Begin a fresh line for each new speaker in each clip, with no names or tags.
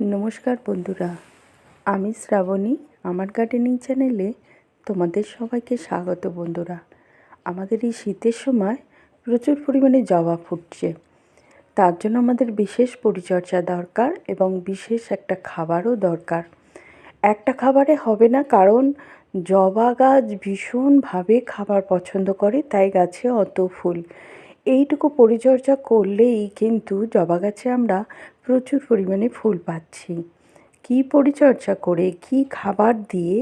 নমস্কার বন্ধুরা, আমি শ্রাবণী আমার গার্ডেনিং চ্যানেলে তোমাদের সবাইকে স্বাগত বন্ধুরা। আমাদের এই শীতের সময় প্রচুর পরিমাণে জবা ফুটছে। তার জন্য আমাদের বিশেষ পরিচর্যা দরকার এবং বিশেষ একটা খাবারও দরকার। একটা খাবারে হবে না, কারণ জবা গাছ ভীষণভাবে খাবার পছন্দ করে, তাই গাছে অত ফুল। এইটুকু পরিচর্যা করলেই কিন্তু জবা গাছে আমরা প্রচুর পরিমাণে ফুল পাচ্ছি। কী পরিচর্যা করে, কী খাবার দিয়ে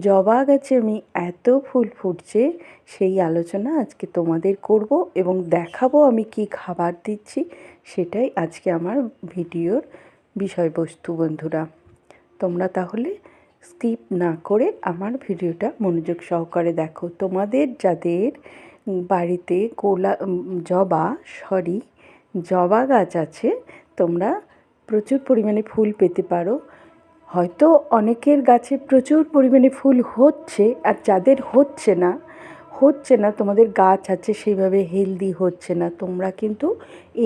জবা গাছে আমি এত ফুল ফুটছে সেই আলোচনা আজকে তোমাদের করব এবং দেখাবো আমি কি খাবার দিচ্ছি সেটাই আজকে আমার ভিডিওর বিষয়বস্তু বন্ধুরা। তোমরা তাহলে স্কিপ না করে আমার ভিডিওটা মনোযোগ সহকারে দেখো। তোমাদের যাদের বাড়িতে কোলা জবা, সরি, জবা গাছ আছে, তোমরা প্রচুর পরিমাণে ফুল পেতে পারো। হয়তো অনেকের গাছে প্রচুর পরিমাণে ফুল হচ্ছে আর যাদের হচ্ছে না হচ্ছে না, তোমাদের গাছ আছে সেইভাবে হেলদি হচ্ছে না, তোমরা কিন্তু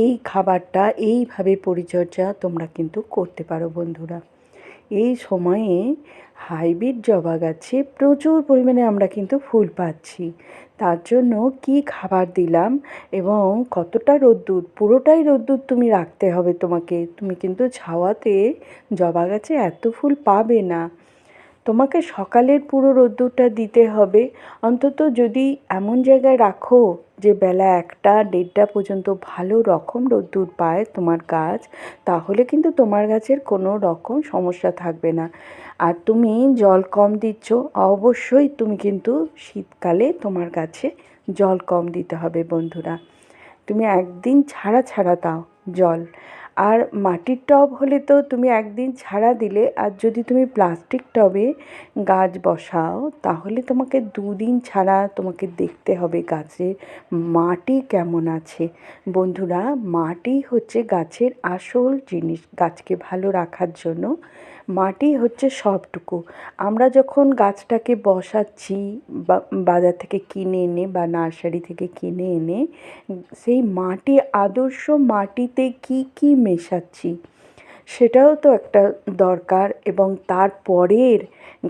এই খাবারটা, এইভাবে পরিচর্যা তোমরা কিন্তু করতে পারো বন্ধুরা। এই সময়ে হাইব্রিড জবা গাছে প্রচুর পরিমাণে আমরা কিন্তু ফুল পাচ্ছি। তার জন্য কি খাবার দিলাম এবং কতটা রোদ্দুর, পুরোটাই রোদ্দুর তুমি রাখতে হবে তোমাকে। তুমি কিন্তু ছাওয়াতে জবা গাছে এত ফুল পাবে না। তোমাকে সকালের পুরো রোদ্দুরটা দিতে হবে। অন্তত যদি এমন জায়গায় রাখো যে বেলা একটা, দেড়টা পর্যন্ত ভালো রকম রোদ্দুর পায় তোমার গাছ, তাহলে কিন্তু তোমার গাছের কোনো রকম সমস্যা থাকবে না। আর তুমি জল কম দিচ্ছ, অবশ্যই তুমি কিন্তু শীতকালে তোমার গাছে জল কম দিতে হবে বন্ধুরা। তুমি একদিন ছাড়া ছাড়া দাও জল। আর মাটির টব হলে তো তুমি একদিন ছাড়া দিলে, আর যদি তুমি প্লাস্টিক টবে গাছ বসাও, তাহলে তোমাকে দুদিন ছাড়া তোমাকে দেখতে হবে গাছে মাটি কেমন আছে। বন্ধুরা, মাটি হচ্ছে গাছের আসল জিনিস, গাছকে ভালো রাখার জন্য। মাটি হচ্ছে সবটুকু। আমরা যখন গাছটাকে বসাচ্ছি বা বাজার থেকে কিনে এনে বা নার্সারি থেকে কিনে এনে, সেই মাটি, আদর্শ মাটিতে কি কি মেশাচ্ছি, সেটাও তো একটা দরকার এবং তারপরের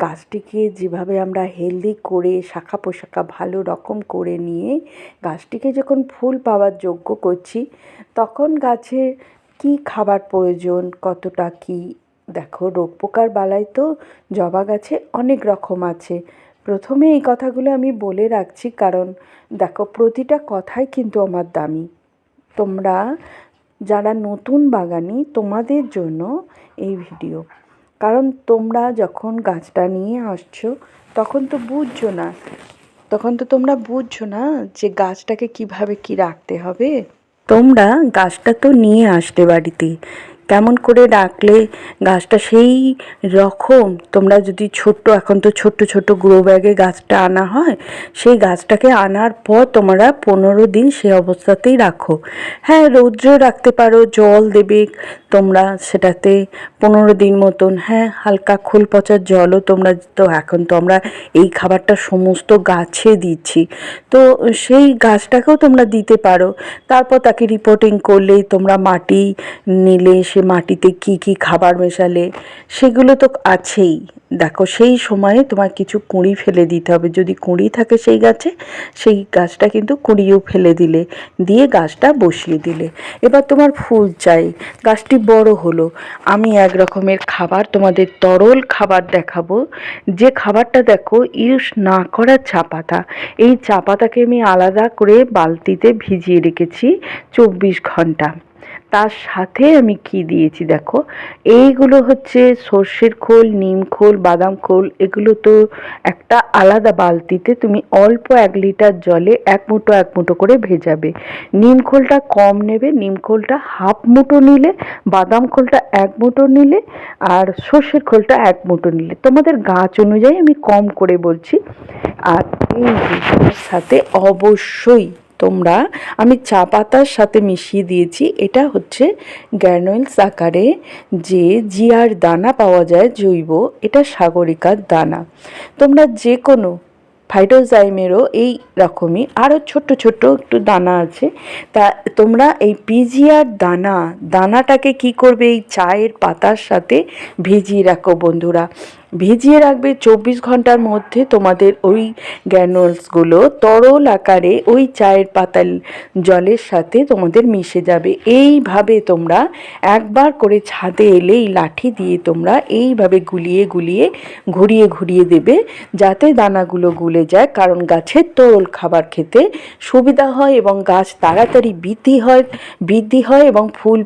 গাছটিকে যেভাবে আমরা হেলদি করে, শাখা পোশাখা ভালো রকম করে নিয়ে গাছটিকে যখন ফুল পাওয়ার যোগ্য করছি, তখন গাছে কি খাবার প্রয়োজন, কতটা কি দেখো রোগ পোকার বালাই তো জবা গাছে অনেক রকম আছে। প্রথমে এই কথাগুলো আমি বলে রাখছি কারণ দেখো, প্রতিটা কথাই কিন্তু আমার দামি। তোমরা যারা নতুন বাগানি, তোমাদের জন্য এই ভিডিও। কারণ তোমরা যখন গাছটা নিয়ে আসছো, তখন তো বুঝছ না। তখন তো তোমরা বুঝছ না যে গাছটাকে কীভাবে কি রাখতে হবে। তোমরা গাছটা তো নিয়ে আসতে বাড়িতে। কেমন করে ডাকলে গাছটা সেই রকম? তোমরা যদি ছোট্ট, এখন তো ছোট্ট ছোট্ট গ্রো ব্যাগে গাছটা আনা হয়, সেই গাছটাকে আনার পর তোমরা পনেরো দিন সেই অবস্থাতেই রাখো। হ্যাঁ রৌদ্র রাখতে পারো, জল দেবে তোমরা সেটাতে পনেরো দিন মতন হ্যাঁ হালকা খোল পচার জলও তোমরা, তো এখন তো আমরা এই খাবারটা সমস্ত গাছে দিচ্ছি। তো সেই গাছটাকেও তোমরা দিতে পারো। তারপর তাকে রিপোর্টিং করলে তোমরা মাটি নিলে, সে মাটিতে কি কি খাবার মেশালে, সেগুলো তো আছেই। দেখো, সেই সময়ে তোমার কিছু কুঁড়ি ফেলে দিতে হবে। যদি কুঁড়ি থাকে সেই গাছে, সেই গাছটা কিন্তু কুঁড়িও ফেলে দিলে, দিয়ে গাছটা বসিয়ে দিলে। এবার তোমার ফুল চাই। গাছটি বড় হলো। আমি এক রকমের খাবার তোমাদের তরল খাবার দেখাবো। যে খাবারটা দেখো ইউজ না করা চা পাতা এই চা পাতাকে আমি আলাদা করে বালতিতে ভিজিয়ে রেখেছি চব্বিশ ঘণ্টা। তার সাথে আমি কি দিয়েছি দেখো? এইগুলো হচ্ছে সর্ষের খোল, নিম খোল, বাদাম খোল, এগুলো তো একটা আলাদা বালতিতে তুমি অল্প এক লিটার জলে এক মুঠো এক মুঠো করে ভেজাবে। নিম খোলটা কম নেবে, নিম খোলটা হাফ মুঠো নিলে, বাদাম খোলটা এক মুঠো নিলে, আর সর্ষের খোলটা এক মুঠো নিলে। তোমাদের গাছ অনুযায়ী আমি কম করে বলছি। আর এই সাথে অবশ্যই তোমরা, আমি চা পাতার সাথে মিশিয়ে দিয়েছি। এটা হচ্ছে গ্যানোয়েলস আকারে যে জিয়ার দানা পাওয়া যায়, জৈব, এটা সাগরিকার দানা। তোমরা যে কোনো ফাইটোজাইমেরও এই রকমই আরও ছোট্ট ছোট্ট একটু দানা আছে। তা তোমরা এই পিজিআর দানা, দানাটাকে কি করবে এই চায়ের পাতার সাথে ভিজিয়ে রাখো বন্ধুরা। ভিজিয়ে রাখবে চব্বিশ ঘণ্টার মধ্যে তোমাদের ওই গ্যানোলসগুলো। তরল আকারে ওই চায়ের পাতার জলের সাথে তোমাদের মিশে যাবে। এইভাবে তোমরা একবার করে ছাদে এলে এই লাঠি দিয়ে তোমরা এইভাবে গুলিয়ে গুলিয়ে ঘুরিয়ে ঘুরিয়ে দেবে, যাতে দানাগুলো গুলে যায়। কারণ গাছের তরল খাবার খেতে সুবিধা হয় এবং গাছ তাড়াতাড়ি বৃদ্ধি হয় বৃদ্ধি হয় এবং ফুল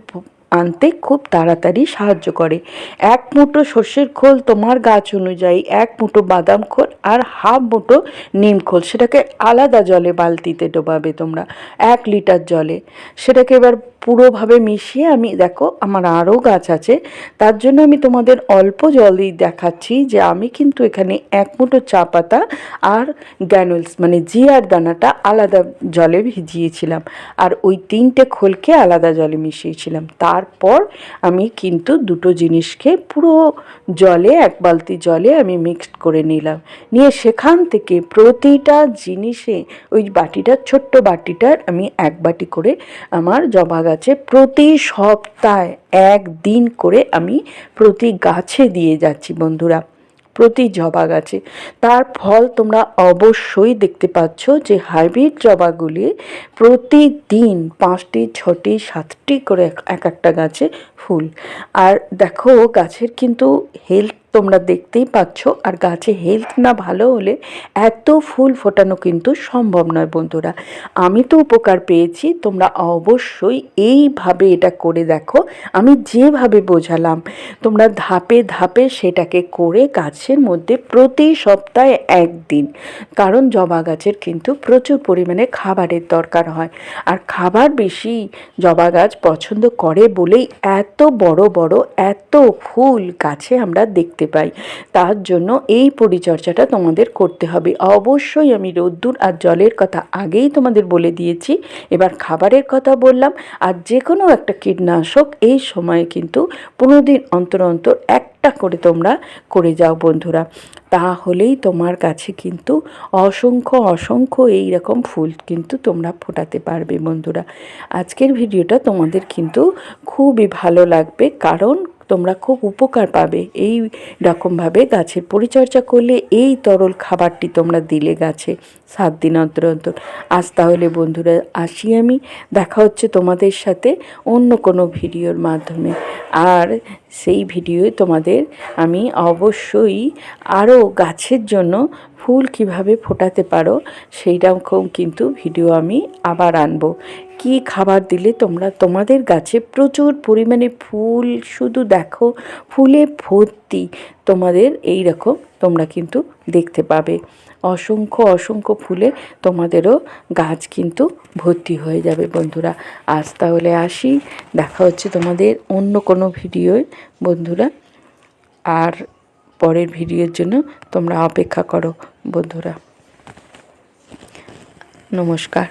আনতে খুব তাড়াতাড়ি সাহায্য করে। এক মুঠো সর্ষের খোল তোমার গাছ অনুযায়ী, এক মুঠো বাদাম খোল আর হাফ মুঠো নিম খোল। সেটাকে আলাদা জলে বালতিতে ডোবাবে তোমরা, এক লিটার জলে। সেটাকে এবার পুরোভাবে মিশিয়ে আমি, দেখো, আমার আরও গাছ আছে। তার জন্য আমি তোমাদের অল্প জলই দেখাচ্ছি যে আমি কিন্তু এখানে এক মুঠো চা পাতা আর গ্যানুলস মানে জিয়ার দানাটা আলাদা জলে ভিজিয়েছিলাম আর ওই তিনটে খোলকে আলাদা জলে মিশিয়েছিলাম। তারপর আমি কিন্তু দুটো জিনিসকে পুরো জলে, এক বালতি জলে আমি মিক্সড করে নিলাম। নিয়ে সেখান থেকে প্রতিটা জিনিসে ওই বাটিটার ছোট্ট বাটিটার আমি এক বাটি করে আমার জবা গাছে, প্রতি সপ্তাহে একদিন করে আমি প্রতি গাছে দিয়ে যাচ্ছি বন্ধুরা, প্রতি জবা গাছে। তার ফল তোমরা অবশ্যই দেখতে পাচ্ছ যে হাইব্রিড জবাগুলি প্রতিদিন পাঁচটি, ছটি, সাতটি করে এক একটা গাছে ফুল। আর দেখো গাছের কিন্তু হেলথ তোমরা দেখতেই পাচ্ছ, আর গাছে হেলথ না ভালো হলে এত ফুল ফোটানো কিন্তু সম্ভব নয় বন্ধুরা। আমি তো উপকার পেয়েছি, তোমরা অবশ্যই এইভাবে এটা করে দেখো, আমি যেভাবে বোঝালাম। তোমরা ধাপে ধাপে সেটাকে করে গাছের মধ্যে প্রতি সপ্তাহে একদিন, কারণ জবা গাছের কিন্তু প্রচুর পরিমাণে খাবারের দরকার হয়। আর খাবার বেশি জবা গাছ পছন্দ করে বলেই এত বড় বড় এত ফুল গাছে আমরা দেখতে পাই। তার জন্য এই পরিচর্যাটা তোমাদের করতে হবে। অবশ্যই আমি রোদ্দুর আর জলের কথা আগেই তোমাদের বলে দিয়েছি। এবার খাবারের কথা বললাম। আর যে কোনো একটা কীটনাশক এই সময়ে কিন্তু পনেরো দিন অন্তর অন্তর একটা করে তোমরা করে যাও বন্ধুরা। তাহলেই তোমার কাছে কিন্তু অসংখ্য অসংখ্য এই রকম ফুল কিন্তু তোমরা ফোটাতে পারবে বন্ধুরা। আজকের ভিডিওটা তোমাদের কিন্তু খুবই ভালো লাগবে। কারণ তোমরা খুব উপকার পাবে। এই রকমভাবে গাছের পরিচর্যা করলে এই তরল খাবারটি তোমরা দিলে গাছে সাত দিন অন্তর অন্তর। আজ তাহলে বন্ধুরা আসি আমি। দেখা হচ্ছে তোমাদের সাথে অন্য কোনো ভিডিওর মাধ্যমে। আর সেই ভিডিও তোমাদের আমি অবশ্যই আরও গাছের জন্য ফুল কীভাবে ফোটাতে পারো সেই রকম কিন্তু ভিডিও আমি আবার আনব। কি খাবার দিলে তোমরা, তোমাদের গাছে প্রচুর পরিমাণে ফুল, শুধু দেখো, ফুলে ভর্তি তোমাদের এই রকম তোমরা কিন্তু দেখতে পাবে। অসংখ্য অসংখ্য ফুলে তোমাদেরও গাছ কিন্তু ভর্তি হয়ে যাবে বন্ধুরা। আজ তাহলে আসি, দেখা হচ্ছে তোমাদের অন্য কোনো ভিডিওয় বন্ধুরা। আর পরের ভিডিওর জন্য তোমরা অপেক্ষা করো বন্ধুরা। নমস্কার।